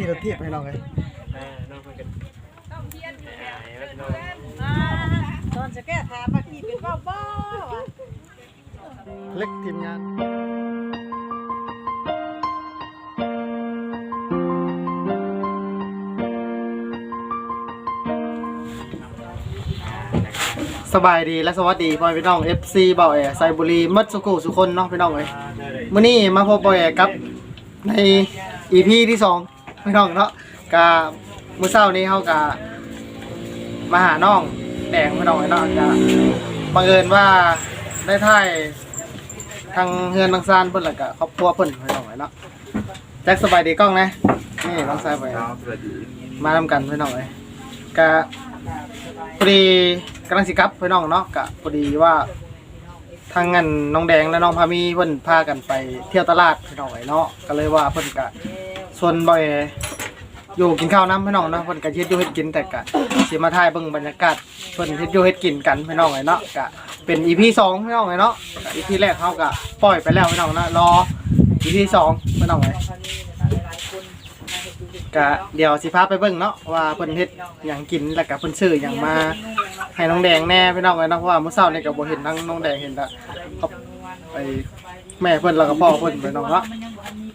ที่เราเทียบให้เราไงตอนจะแก้ถามมาที่เป็นบ้าบ้าเล็กทีมงานสบายดีและสวัสดีพ่อพี่น้อง FC บ่าวแอไซบุรีมัดสุกุสุคนเนาะพี่น้องเอ้ยมื่อนี้มาพบบ่าวแอกับใน EP ที่สอง ไม่น้องเนาะกะมื้อเช้านี้เขากะมาหาน้องแดงไม่น้องเนาะกะบังเอิญว่าได้ท่ายทางเฮือนทางซานเพื่อนแล้วก็ครอบครัวเพื่อนไม่น้องเนาะแจ็คสบายดีกล้องนะนี่น้องชายไปมาทำกันไม่น้องเลยกะพอดีกำลังสิกับไม่น้องเนาะกะพอดีว่าทางงานน้องแดงและน้องพามีเพื่อนพากันไปเที่ยวตลาดไม่น้องเลยเนาะก็เลยว่าเพื่อนกะ ส่วนบ่อยอยู่กินข้าวน้ำพี่น้องเนาะเพิ่นก็เฮ็ดอยู่เฮ็ดกินแต่กะสิมาถ่ายเบิ่งบรรยากาศเพิ่นเฮ็ดอยู่เฮ็ดกินกันพี่น้องเลยเนาะกะเป็น EP สองพี่น้องเลยเนาะกะ EP แรกเขากะปล่อยไปแล้วพี่น้องเนาะรอ EP สองพี่น้องเลยกะเดี๋ยวสิพาไปเบิ่งเนาะว่าเพิ่นเฮ็ดหยังกินแล้วก็เพิ่นซื้อหยังมาให้น้องแดงแน่พี่น้องเอ้ยเนาะเพราะว่ามื้อเช้านี่ก็บ่เห็นทั้งน้องแดงเห็นแต่เขาไปแม่เพิ่นแล้วก็พ่อเพิ่นพี่น้องเนาะ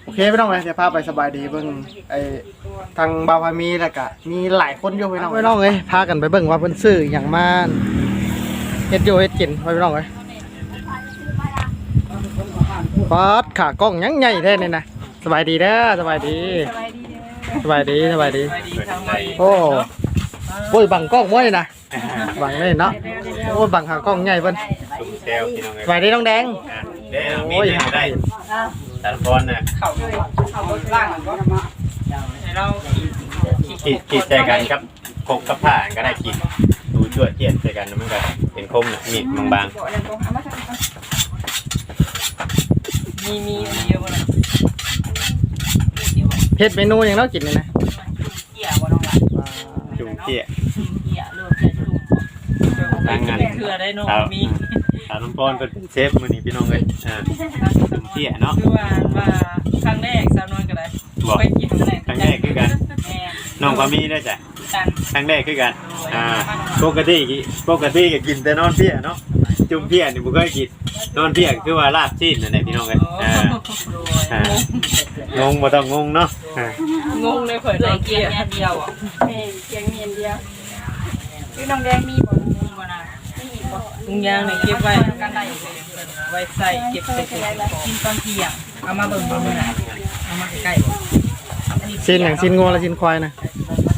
โอเคพี่น้องเอ้ยเดี๋ยวพาไปสบายดีเบิ่งไอ้ทางบาวพามีแล้วก็มีหลายคนอยู่พี่น้องพี่น้องเอ้ยพากันไปเบิ่งว่าเพิ่นซื้อหยังมาเฮ็ดอยู่เฮ็ดกินพี่น้องเอ้ยปัดขากล้องยังใหญ่แท้นี่นะสบายดีเด้อสบายดี สบายดีสบายดี โอ้โอ้ยบังกล้องไว้นะบังเลยเนาะโอ้ยบังหากล้องใหญ่เพิ่นตุ้มแซวพี่น้องสบายดีน้องแดงอ่าเด้ อมีเนี่ยได้แต่ละคนน่ะขีดขีดใจกันกับคกกับผ้านก็ได้ขีดดูชั่วเจียดใจกันมันก็เป็นคมน่ะมีดบางมีมีอันเดียวบ่ล่ะเฮ็ดเมนูหยังเนาะกินนี่นะเกี่ยบ่น้องล่ะๆจุ่มเจียเกี่ยเลิกเกี่จุ่มทางงานเครือได้น้องมีสาวน้ำปอนเป็นเชฟมื้อนี้พี่น้องเอ้ยอ่าจุ่มเจียเนาะคือว่าว่าครั้งแรกสาวนวลก็ได้บอกไปกินครั้งแรกครั้งแรกคือกันแม่น้องก็มีได้จ้ะกันครั้งแรกคือกันอ่าปกติกิปกติก็กินแต่นอนเพี้ยเนาะจุ่มเพี้ยนี่บ่เคยกินนอนเพี้ยคือว่าลาบซีนนั่นแหละพี่น้องเอ้ยอ่าอ่างงบ่ต้องงงเนาะอ่างงเลยเผยเลยเกี่ยเดียวอะแม่เกียงเมียนเดียวพี่น้องแดงมีบ่มีบ่นะ ถุงยางเนี่ยเก็บไว้กันได้ไว้ใส่เก็บใส่ถุงกินตอนเที่ยงเอามาเบิ่งบ่มื้อน่ะเอามาใกล้ๆชิ้นหยังชิ้นงัวและชิ้นควายนะ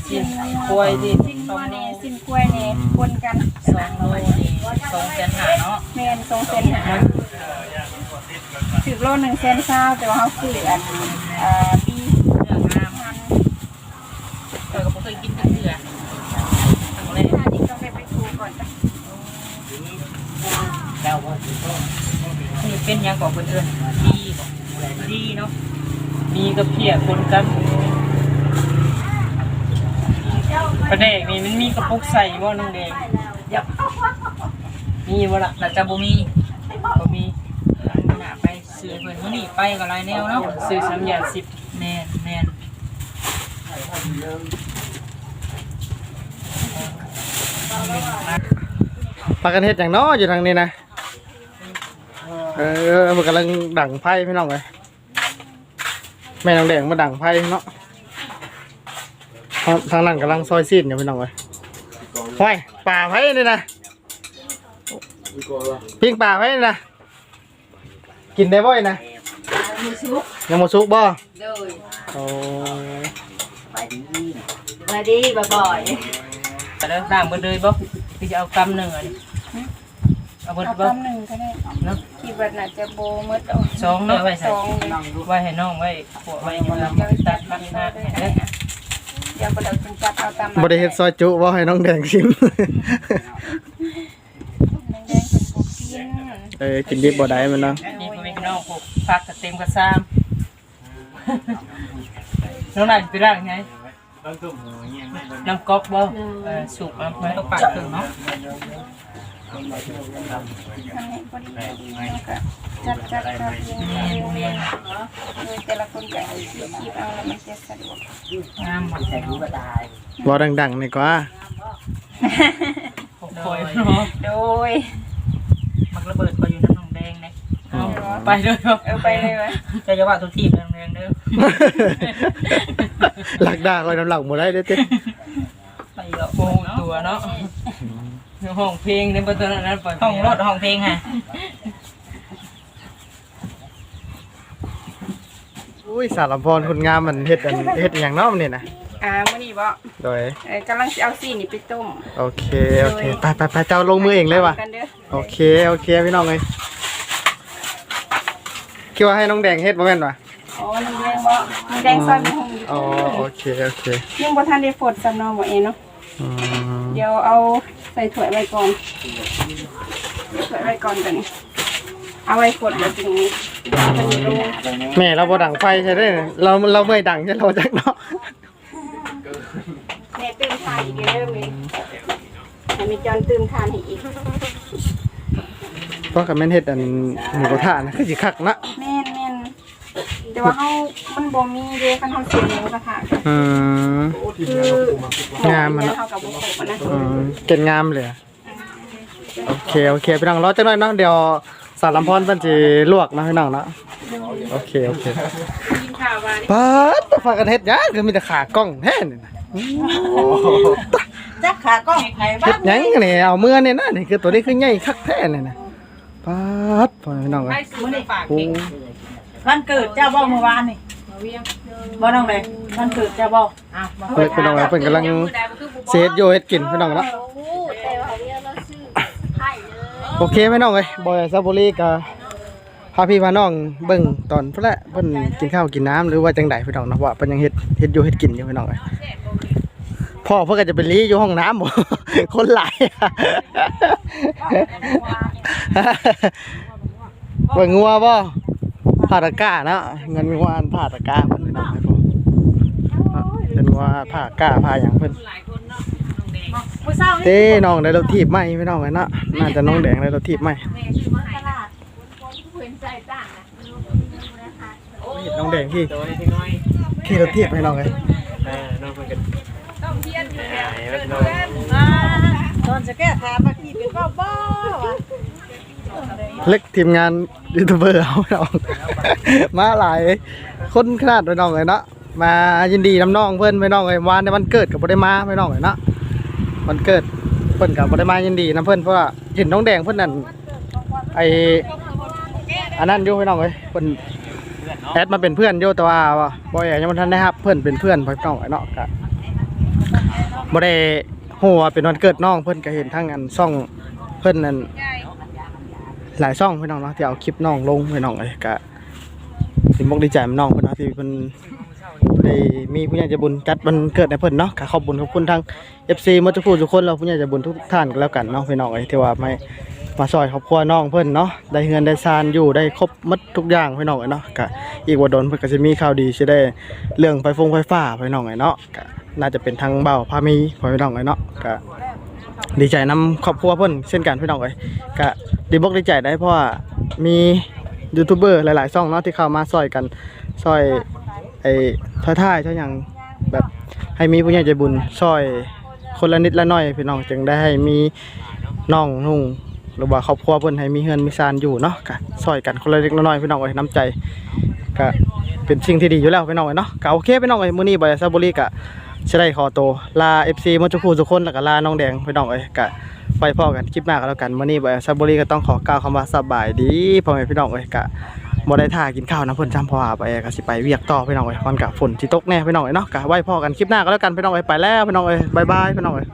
ชิ้นกล้วยดิสิ้นตัวนี่สิ้นกล้วยนี่ปนกันสองโลนี่สองแสนหาเนาะแม่นสองเซนหาสิบโลหนึ่งเซนเศร้าแต่ว่าเขาซื้ออันเอ่อปี เนื้องาม พัน เออก็บ่เคยกินจักเทื่อครั้งแรก ห้านี่ต้องไปไปทูก่อนจ้ะ นี่เป็นหยังก่อนเพิ่นเอิ้นดีบ่ดีเนาะมีกับเพียคนกันประเด็กนี่มันมีกระปุกใส่บ่น้องแดงยับมีบ่ล่ะน่าจะบ่มีบ่มีน่าไปซื้อเพิ่นมื้อนี้ไปก็หลายแนวเนาะซื้อสามอย่าง10แม่นแม่นพากันเฮ็ดหยังนาะอยู่ทางนี้นะ เออมันกำลังดั่งไพ่พี่น้องเลยแม่น้องแดงมาดั่งไพ่เนาะทางทางนั้นกำลังซอยซีดอยู่พี่น้องเลยห้อยป่าไพ่นี่นะปิ้งป่าไพ่นี่นะกินได้บ่อยนะยังมาซุกบ่เลยโอ้มาดีบ่อยแต่แล้วด่างเบิดเลยบ่คือจะเอากำหนึงอันนี้ เอาๆเบิดเอาบ่ คำหนึ่งก็ได้เนาะคิดว่าน่าจะโบหมดเอาสองเนาะไว้ใส่สองเลยไว้ให้น้องไว้ปวไว้ให้เราตัดปัญหาให้ได้เดี๋ยวก็เราจึงจัดเอาตามบ่ได้เฮ็ดซอยจุบ่ให้น้องแดงชิมน้องแดงเป็นพวกกินเออกินดิบบ่ได้มันเนาะนี่พ่อแม่พี่น้องพวกผักกระเต็มกระซ้ำน้องนายไปร่างไงน้ำก๊อกบ่เออสุกน้ำไปต้องปากถึงเนาะ ทำให้พอดีพอดีแล้วก็จัดจัดจัดเรียงเรียงเรียงโดยแต่ละคนก็เอาสีคีบเอาแล้วมันจะสะดวกงามใส่หูกระต่ายบ่ดังๆนี่กว่าคอยเนาะโดยมักระเบิดคอยอยู่น้ำนองแดงเนี่ยเอาไปเลยเออไปเลยวะจะจะว่าทุกทีมน้ำแดงเด้อหลักด่าคอยน้ำหลังบ่ได้เด้อติไปละโอ้ตัวเนาะ ห้องเพลงในประตูนั้นปล่อยห้องรถห้องเพลงฮะอุ้ยสารลำพรคนงามมันเฮ็ดอันเฮ็ดอหย่างเนาะมันนี่นะอ่ามื้อนี้บ่โดยเออกำลังสิเอาซีนี่ไปต้มโอเคโอเคไปไปไปเจ้าลงมือเองเลยว่ะกันเด้อโอเคโอเคพี่น้องเอ้ยคิดว่าให้น้องแดงเฮ็ดบ่แม่นว่ะอ๋อน้ำแดงบ่น้ำแดงซอยมีหงอยู่อ๋อโอเคโอเคยังบ่ทันได้ฝดสำเนาบ่เองเนาะอืมเดี๋ยวเอาใส่ถ้วยไว้ก่อนถ้วยไว้ก่อนกันนี่เอาไว้ฝดแล้วจึงเอาไปนี่ลงแม่เราบ่ดังไฟใช่เด้อเราเราเมื่อยดังใช่เราจักเนาะแม่ตื่มทานอีกเด้อแม่ให้แม่จอนตื่มทานให้อีก เพราะกับแม่นเฮ็ดอันหมูกระทะนะคือสิคักนะแม่นแม่น แต่ว่าเฮามันบ่มีเด้คันเฮาเสียหมูกระทะอืมคืองามมันเนาะเนาะเฮากับบ่ครบอะนะอืมเก่งงามเลยอะโอเคโอเคพี่น้องรอจักหน่อยเนาะเดี๋ยวสารลำพรเพิ่นสิลวกเนาะพี่น้องเนาะโอเคโอเคกินข้าวว่านี่ป๊าดฝากกันเฮ็ดหยังคือมีแต่ขากล้องแท้นี่นะจักขากล้องไผเฮ็ดหยังนี่เอามือนี่นะนี่คือตัวนี้คือใหญ่คักแท้นี่นะป๊าดพ่อพี่น้องเอ้ยมื้อนี้ฝากโอ้ วันเกิดเจ้าบ่เมื่อวานนี่บ่น้องเลยวันเกิดเจ้าบ่อ้าวเพิ่นพี่น้องเอ้ยเพิ่นกำลังเสียดอยู่เฮ็ดกินพี่น้องเนาะโอเคพี่น้องเอ้ยบ่อยซาบุรีก็พาพี่พาน้องเบิ่งตอนพุ่นแหละเพิ่นกินข้าวกินน้ำหรือว่าจังใดพี่น้องเนาะว่าเพิ่นยังเฮ็ดเฮ็ดอยู่เฮ็ดกินอยู่พี่น้องเอ้ยพ่อเพิ่นก็จะไปรีอยู่ห้องน้ำบ่คนหลายเบิ่งงัวบ่ ผ่าตะกร้าเนาะเงินงัวอันผ่าตะกร้าเพิ่นพี่น้องให้พ่อเป็นงัวผ่ากร้าผ่าหยังเพิ่นมื้อเช้านี่เต้น้องได้รถถีบใหม่พี่น้องเอ้ยเนาะน่าจะน้องแดงได้รถถีบใหม่เห็นน้องแดงที่โดยที่น้อยขี่รถถีบให้น้องเอ้ยอ่าน้องเพิ่นกันต้องเพียนอยู่แล้วน้ อนจะแก้ถามว่าพี่เป็นบ่บ่วะเล็กทีมงานยูทูบเบอร์เอาพี่น้องมาหลายคนขนาดพี่น้องเอ้ยเนาะมายินดีน้ำน้องเพิ่อนพี่น้องเอ้ยวานในวันเกิดก็บ่ได้มาพี่น้องเอ้ยเนาะวันเกิดเพิ่อนก็บ่ได้มายินดีนํเพิ่อนเพราะว่าเห็นน้องแดงเพิ่อนนั่นไออันนั้นอยู่พี่น้องเอ้ยเพิ่อนแอดมาเป็นเพื่อนอยู่แต่ว่าบ่อยยังบ่ทันได้รับ เพิ่อนเป็นเพื่อนพี่น้องเอ้ยเนาะก็บ่ได้ ฮู้ว่าเป็นวันเกิดน้องเพิ่อนก็เห็นทั้งอันช่องเพิ่อนนั่นหลายช่องเพี่อนน้องเนาะที่เอาคลิปน้องลงเพี่อนน้องเลยก็สิมกดีใจกับน้องเพิ่นเนาะที่เพิ่นได้มีผู้ใหญ่ใจบุญจัดวันเกิดให้เพิ่อนเนาะก็ขอบคุญขอบคุณทาง FC หมดทุกผู้ทุกคนเราผู้ใหญ่ใจบุญทุกท่านก็แล้วกันเนาะพี่อนน้องเอ้ยที่ว่าไม่มาซอยครอบครัวน้องเพิ่อนเนาะได้เงินได้ซานอยู่ได้ครบหมดทุกอย่างเพี่อนน้องเอ้ยเนาะก็อีกว่าโดนเพิ่อนก็สิมีข่าวดีสิได้เรื่องไฟฟงไฟฟ้าเพี่อนน้องเอ้ยเนาะก็ น่าจะเป็นทางเบาพามีพี่น้องเอ้ยเนาะก็ดีใจนำครอบครัวเพิ่นเช่นกันพี่น้องเอ้ยก็ดีบกดีใจได้เพราะว่ามียูทูบเบอร์หลายๆช่องเนาะที่เข้ามาซอยกันซอยไอ้ท้ายท้ายเท่าอย่างแบบให้มีผู้ใหญ่ใจบุญซอยคนละนิดละหน่อยพี่น้องจึงได้ให้มีน้องนุ่งหรือว่าครอบครัวเพิ่นให้มีเฮือนมีซานอยู่เนาะก็ซอยกันคนละเล็กละน้อยพี่น้องเอ้ยน้ำใจก็เป็นสิ่งที่ดีอยู่แล้วพี่น้องเอ้ยเนาะก็โอเคพี่น้องเอ้ยมื้อนี้บซาบุรีก็ สิได้ขอตัวลา FC หมดจุกคูทุกคนแล้วก็ลาน้องแดงพี่น้องเอ้ยกะไปพ่อกันคลิปหน้าก็แล้วกันวันนี้บอยซับบุรีก็ต้องขอกล่าวคำว่าสบายดีพ่อแม่พี่น้องเอ้ยกะบ่ได้ท่ากินข้าวนะเพิ่นจำพอไปก็สิไปเวียกต่อพี่น้องเอ้ยมันกะฝนสิตกแน่พี่น้องเอ้ยเนาะกะไว้พอกันคลิปหน้าก็แล้วกันพี่น้องเอ้ยไปแล้วพี่น้องเอ้ยบายบายพี่น้องเอ้ย